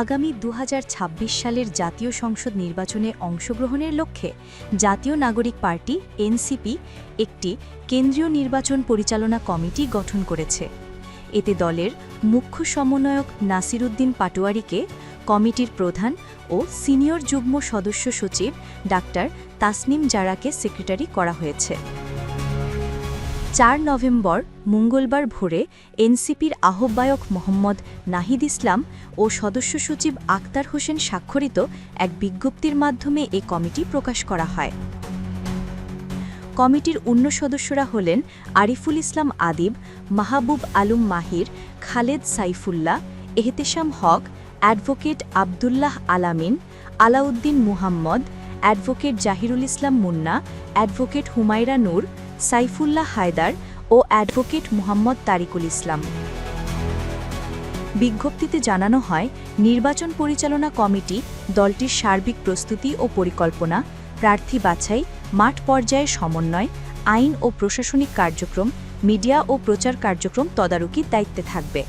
আগামী দু হাজার ছাব্বিশ সালের জাতীয় সংসদ নির্বাচনে অংশগ্রহণের লক্ষ্যে জাতীয় নাগরিক পার্টি, এনসিপি, একটি কেন্দ্রীয় নির্বাচন পরিচালনা কমিটি গঠন করেছে। এতে দলের মুখ্য সমন্বয়ক নাসিরুদ্দিন পাটোয়ারিকে কমিটির প্রধান ও সিনিয়র যুগ্ম সদস্য সচিব ডাক্তার তাসনিম জারাকে সেক্রেটারি করা হয়েছে। চার নভেম্বর, মঙ্গলবার ভোরে এনসিপির আহ্বায়ক মোহাম্মদ নাহিদ ইসলাম ও সদস্য সচিব আক্তার হোসেন স্বাক্ষরিত এক বিজ্ঞপ্তির মাধ্যমে এ কমিটি প্রকাশ করা হয়। কমিটির অন্য সদস্যরা হলেন Ariful Islam Adib, Mahbub Alam Mahir, Khaled Saifullah, Ehtesham Haque, advocate Abdullah Alamin, Alauddin Muhammad, advocate Zahirul Islam Munna, advocate Humayra Noor Saifullah Haider ও অ্যাডভোকেট মোহাম্মদ তারিকুল ইসলাম। বিজ্ঞপ্তিতে জানানো হয়, নির্বাচন পরিচালনা কমিটি দলটির সার্বিক প্রস্তুতি ও পরিকল্পনা, প্রার্থী বাছাই, মাঠ পর্যায়ে সমন্বয়, আইন ও প্রশাসনিক কার্যক্রম, মিডিয়া ও প্রচার কার্যক্রম তদারকির দায়িত্বে থাকবে।